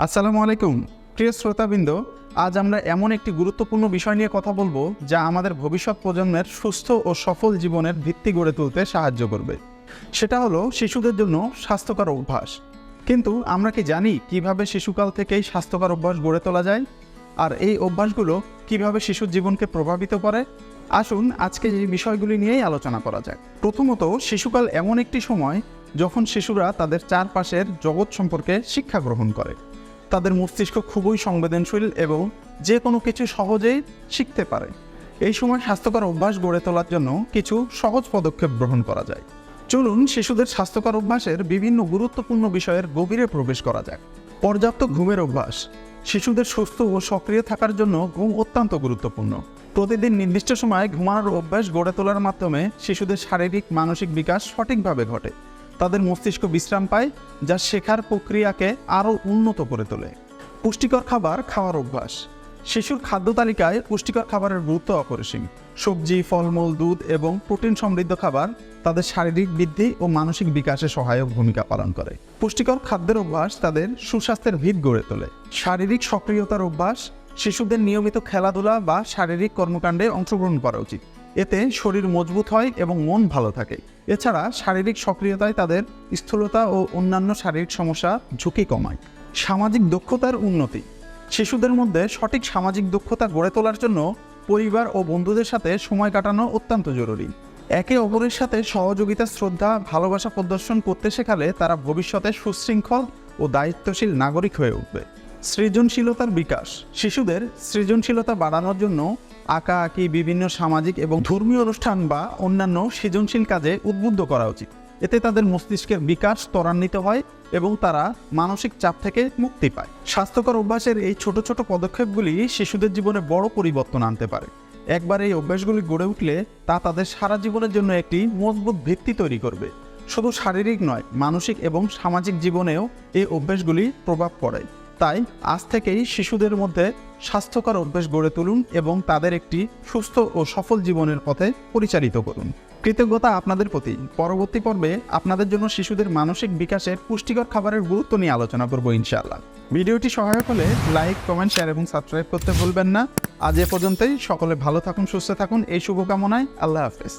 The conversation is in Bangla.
আসসালামু আলাইকুম। প্রিয় শ্রোতাবৃন্দ, আজ আমরা এমন একটি গুরুত্বপূর্ণ বিষয় নিয়ে কথা বলব যা আমাদের ভবিষ্যৎ প্রজন্মের সুস্থ ও সফল জীবনের ভিত্তি গড়ে তুলতে সাহায্য করবে। সেটা হলো শিশুদের জন্য স্বাস্থ্যকর অভ্যাস। কিন্তু আমরা কি জানি কীভাবে শিশুকাল থেকেই স্বাস্থ্যকর অভ্যাস গড়ে তোলা যায়? আর এই অভ্যাসগুলো কীভাবে শিশুর জীবনকে প্রভাবিত করে? আসুন আজকে এই বিষয়গুলি নিয়েই আলোচনা করা যাক। প্রথমত, শিশুকাল এমন একটি সময় যখন শিশুরা তাদের চারপাশের জগৎ সম্পর্কে শিক্ষা গ্রহণ করে। তাদের মস্তিষ্ক খুবই সংবেদনশীল এবং যে কোনো কিছু সহজেই শিখতে পারে। এই সময় স্বাস্থ্যকর অভ্যাস গড়ে তোলার জন্য কিছু সহজ পদক্ষেপ গ্রহণ করা যায়। চলুন শিশুদের স্বাস্থ্যকর অভ্যাসের বিভিন্ন গুরুত্বপূর্ণ বিষয়ের গভীরে প্রবেশ করা যাক। পর্যাপ্ত ঘুমের অভ্যাস। শিশুদের সুস্থ ও সক্রিয় থাকার জন্য ঘুম অত্যন্ত গুরুত্বপূর্ণ। প্রতিদিন নির্দিষ্ট সময়ে ঘুমানোর অভ্যাস গড়ে তোলার মাধ্যমে শিশুদের শারীরিক, মানসিক বিকাশ সঠিকভাবে ঘটে। তাদের মস্তিষ্ক বিশ্রাম পায়, যা শেখার প্রক্রিয়াকে আরও উন্নত করে তোলে। পুষ্টিকর খাবার খাওয়ার অভ্যাস। শিশুর খাদ্য তালিকায় পুষ্টিকর খাবারের গুরুত্ব অপরিসীম। সবজি, ফলমূল, দুধ এবং প্রোটিন সমৃদ্ধ খাবার তাদের শারীরিক বৃদ্ধি ও মানসিক বিকাশে সহায়ক ভূমিকা পালন করে। পুষ্টিকর খাদ্যের অভ্যাস তাদের সুস্বাস্থ্যের ভিত গড়ে তোলে। শারীরিক সক্রিয়তার অভ্যাস শিশুদের নিয়মিত খেলাধুলা বা শারীরিক কর্মকাণ্ডে অংশগ্রহণ করা উচিত। এতে শরীর মজবুত হয় এবং মন ভালো থাকে। এছাড়া শারীরিক সক্রিয়তায় তাদের স্থূলতা ও অন্যান্য শারীরিক সমস্যা ঝুঁকি কমায়। সামাজিক দক্ষতার উন্নতি। শিশুদের মধ্যে সঠিক সামাজিক দক্ষতা গড়ে তোলার জন্য পরিবার ও বন্ধুদের সাথে সময় কাটানো অত্যন্ত জরুরি। একে অপরের সাথে সহযোগিতা, শ্রদ্ধা, ভালোবাসা প্রদর্শন করতে শেখালে তারা ভবিষ্যতে সুশৃঙ্খল ও দায়িত্বশীল নাগরিক হয়ে উঠবে। সৃজনশীলতার বিকাশ। শিশুদের সৃজনশীলতা বাড়ানোর জন্য আঁকা আঁকি বিভিন্ন সামাজিক এবং ধর্মীয় অনুষ্ঠান বা অন্যান্য সৃজনশীল কাজে উদ্বুদ্ধ করা উচিত। এতে তাদের মস্তিষ্কের বিকাশ ত্বরান্বিত হয় এবং তারা মানসিক চাপ থেকে মুক্তি পায়। স্বাস্থ্যকর অভ্যাসের এই ছোট ছোট পদক্ষেপগুলি শিশুদের জীবনে বড় পরিবর্তন আনতে পারে। একবার এই অভ্যাসগুলি গড়ে উঠলে তা তাদের সারা জীবনের জন্য একটি মজবুত ভিত্তি তৈরি করবে। শুধু শারীরিক নয়, মানসিক এবং সামাজিক জীবনেও এই অভ্যাসগুলি প্রভাব পড়ে। তাই আজ থেকেই শিশুদের মধ্যে স্বাস্থ্যকর অভ্যেস গড়ে তুলুন এবং তাদের একটি সুস্থ ও সফল জীবনের পথে পরিচালিত করুন। কৃতজ্ঞতা আপনাদের প্রতি। পরবর্তী পর্বে আপনাদের জন্য শিশুদের মানসিক বিকাশের পুষ্টিকর খাবারের গুরুত্ব নিয়ে আলোচনা করব ইনশাআল্লাহ। ভিডিওটি সহায়ক হলে লাইক, কমেন্ট, শেয়ার এবং সাবস্ক্রাইব করতে ভুলবেন না। আজ এ পর্যন্তই। সকলে ভালো থাকুন, সুস্থ থাকুন। এই শুভকামনায় আল্লাহ হাফেজ।